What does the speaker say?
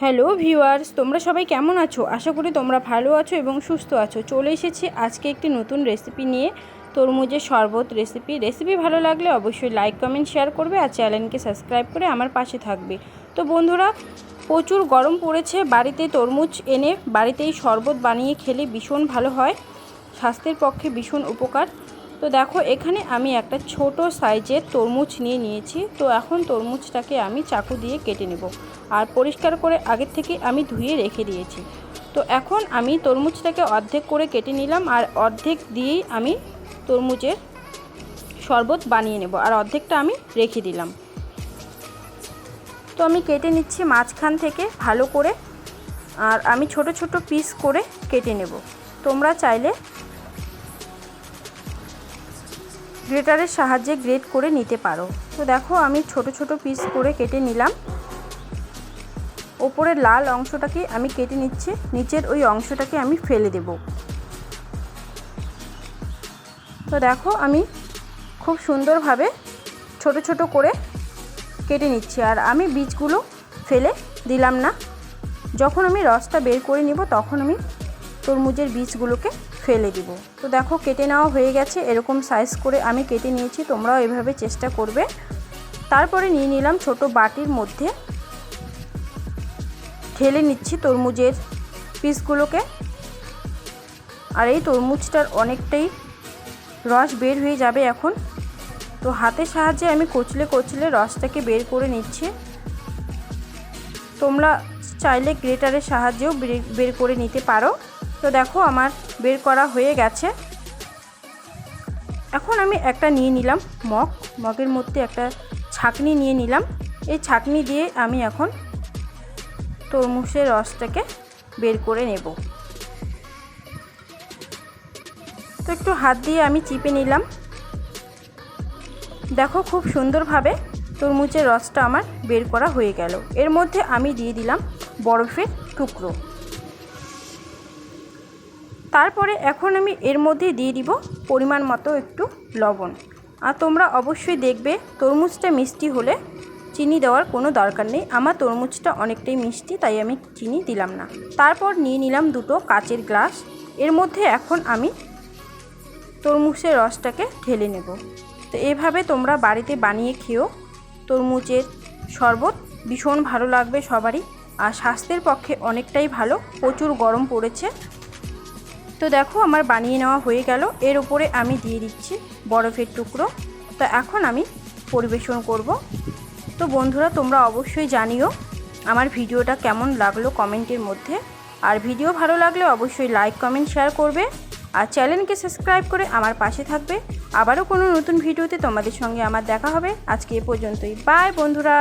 Hello viewers, তোমরা সবাই কেমন আছো? আশা করি তোমরা ভালো আছো এবং সুস্থ আছো। চলে এসেছি আজকে একটি নতুন রেসিপি নিয়ে। তরমুজের শরবত রেসিপি রেসিপি ভালো লাগলে অবশ্যই লাইক কমেন্ট শেয়ার করবে আর চ্যানেলকে সাবস্ক্রাইব করে আমার পাশে থাকবে। তো বন্ধুরা, প্রচুর গরম পড়েছে। বাড়িতে তরমুজ এনে বাড়িতেই শরবত বানিয়ে খেলে ভীষণ ভালো হয়। স্বাস্থ্যের পক্ষে ভীষণ উপকার। তো দেখো, এখানে আমি একটা ছোট সাইজের তরমুজ নিয়ে নিয়েছি। তো এখন তরমুজটাকে আমি চাকু দিয়ে কেটে নেব। আর পরিষ্কার করে আগের থেকে আমি ধুয়ে রেখে দিয়েছি। তো এখন আমি তরমুজটাকে অর্ধেক করে কেটে নিলাম আর অর্ধেক দিয়েই আমি তরমুজের শরবত বানিয়ে নেব আর অর্ধেকটা আমি রেখে দিলাম। তো আমি কেটে নিচ্ছি মাঝখান থেকে ভালো করে। আর আমি ছোট ছোট পিস করে কেটে নেব। তোমরা চাইলে গ্রেটারের সাহায্যে গ্রেট করে নিতে পারো। তো দেখো, আমি ছোট ছোট পিস করে কেটে নিলাম। ওপরের লাল অংশটাকে আমি কেটে নিচ্ছি, নিচের ওই অংশটাকে আমি ফেলে দেব। তো দেখো, আমি খুব সুন্দরভাবে ছোট ছোট করে কেটে নিচ্ছি, আর আমি বীজগুলো ফেলে দিলাম না। যখন আমি রসটা বের করে নিব, তখন আমি তরমুজের বীজগুলোকে ফেলে দিব। তো দেখো, কেটে নেওয়া হয়ে গেছে। এরকম সাইজ করে আমি কেটে নিয়েছি। তোমরাও এভাবে চেষ্টা করবে। তারপরে নিয়ে নিলাম ছোট বাটির মধ্যে। ঢেলে নিচ্ছি তরমুজের পিসগুলোকে। আর এই তরমুজটার অনেকটাই রস বের হয়ে যাবে এখন। তো হাতের সাহায্যে আমি কচলে কচলে রসটাকে বের করে নিচ্ছি। তোমরা চাইলে গ্রেটারের সাহায্যেও বের করে নিতে পারো। তো দেখো আমার বের করা হয়ে গেছে। এখন আমি একটা নিয়ে নিলাম মগ। মগের মধ্যে একটা ছাকনি নিয়ে নিলাম। এই ছাকনি দিয়ে আমি এখন তরমুজের রসটাকে বের করে নেব। তো একটু হাত দিয়ে আমি চিপে নিলাম। দেখো খুব সুন্দরভাবে তরমুজের রসটা আমার বের করা হয়ে গেল। এর মধ্যে আমি দিয়ে দিলাম বরফের টুকরো। তারপরে এখন আমি এর মধ্যে দিয়ে দিব পরিমাণ মতো একটু লবণ। আর তোমরা অবশ্যই দেখবে তরমুজটা মিষ্টি হলে চিনি দেওয়ার কোনো দরকার নেই। আমার তরমুজটা অনেকটাই মিষ্টি, তাই আমি চিনি দিলাম না। তারপর নিয়ে নিলাম দুটো কাচের গ্লাস। এর মধ্যে এখন আমি তরমুজের রসটাকে ঢেলে নেব। তো এভাবে তোমরা বাড়িতে বানিয়ে খেও তরমুজের শরবত ভীষণ ভালো লাগবে সবারই। আর স্বাস্থ্যের পক্ষে অনেকটাই ভালো। প্রচুর গরম পড়েছে। তো দেখো, আমার বানিয়ে নেওয়া হয়ে গেল। এর উপরে আমি দিয়ে দিচ্ছি বরফের টুকরো। তো এখন আমি পরিবেশন করব। তো বন্ধুরা, তোমরা অবশ্যই জানিও আমার ভিডিওটা কেমন লাগল কমেন্টের মধ্যে। আর ভিডিও ভালো লাগলে অবশ্যই লাইক, কমেন্ট, শেয়ার করবে। আর চ্যানেলকে সাবস্ক্রাইব করে আমার পাশে থাকবে। আবারও কোনো নতুন ভিডিওতে তোমাদের সঙ্গে আমার দেখা হবে। আজকে এ পর্যন্তই। বাই বন্ধুরা।